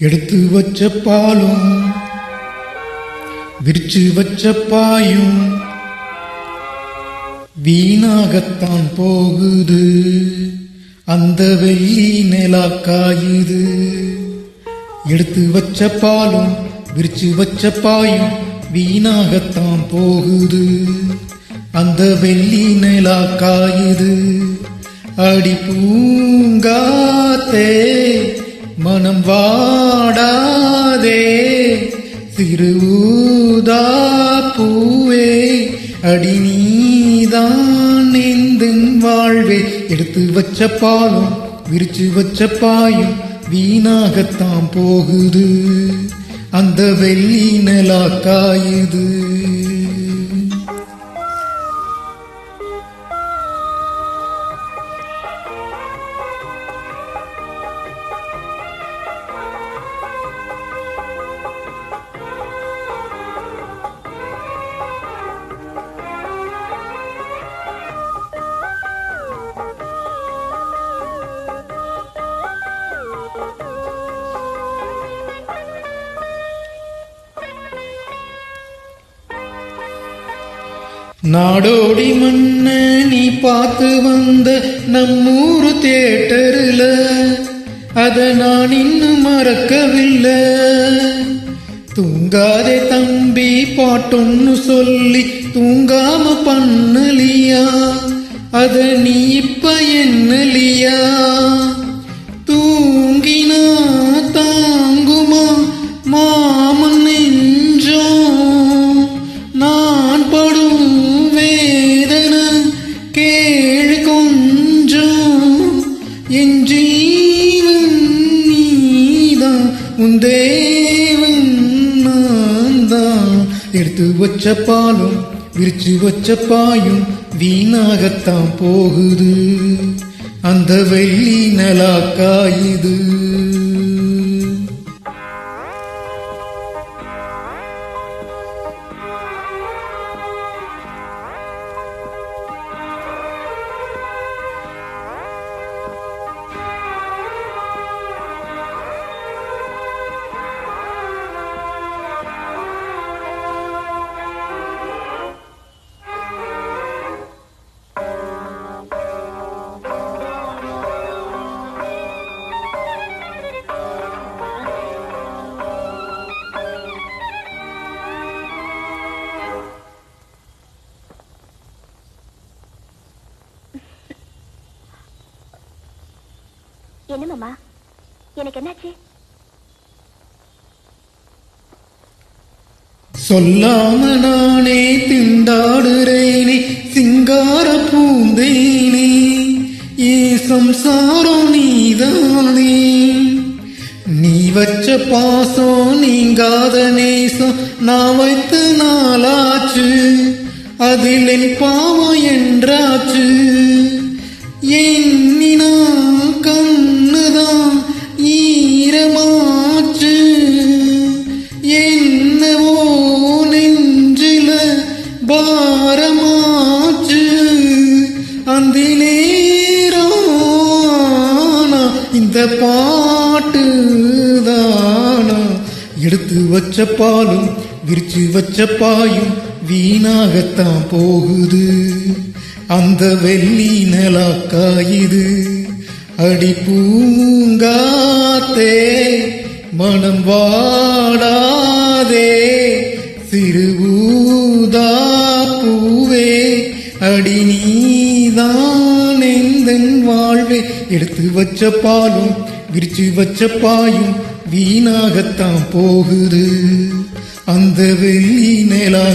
எடுத்து வச்ச பாலும் விரிச்சு வச்ச பாயும் வீணாகத்தான் போகுது. அந்த வெள்ளி நிலா காயுது. எடுத்து வச்ச பாலும் விரிச்சு வச்ச பாயும் வீணாகத்தான் போகுது. அந்த வெள்ளி நிலா காயுது. அடி பூங்காத்தே மனம் வாடாதே சிறு பூவே அடி நீதான் எந்தன் வாழ்வே. எடுத்து வச்ச பாலும் விரிச்சு வச்ச பாயும் வீணாகத்தான் போகுது. அந்த வெள்ளி நிலா காயுது. நாடோடி மண்ண நீ பார்த்து வந்த நம்மூரு தேட்டருல அத நான் இன்னும் மறக்கவில்லை. தூங்காதே தம்பி பாட்டொன்னு சொல்லி தூங்காம பண்ணலியா? அத நீ என் நீதான் உன் தேவன் நான் தான் எடுத்து வச்ச பாலும் விரிச்சு வச்ச பாயும் வீணாகத்தான் போகுது. அந்த வெள்ளி நலா காயுது என்ன மாமா? எனக்கு என்னாச்சு? சொல்லாம நானே திண்டாடுறேனே சிங்கார பூந்தேனே ஏ சம்சாரம் நீதானே. நீ வச்ச பாசம் நீங்காத நேசம் நான் வைத்த நாளாச்சு அதில் என் பாவம் என்றாச்சு. என் இந்த பாட்டு தானா? எடுத்து வச்ச பாலும் விரிச்சு வச்ச பாயும் வீணாகத்தான் போகுது. அந்த வெள்ளி நலாக்காயுது. அடி பூங்காத்தே மனம் வாடாதே. சிறு ஊதா பூவே அடி நீ எடுத்து வச்ச பாலும் விரிச்சு வச்ச பாயும் வீணாகத்தான் போகுது. அந்த வெள்ளி நிலா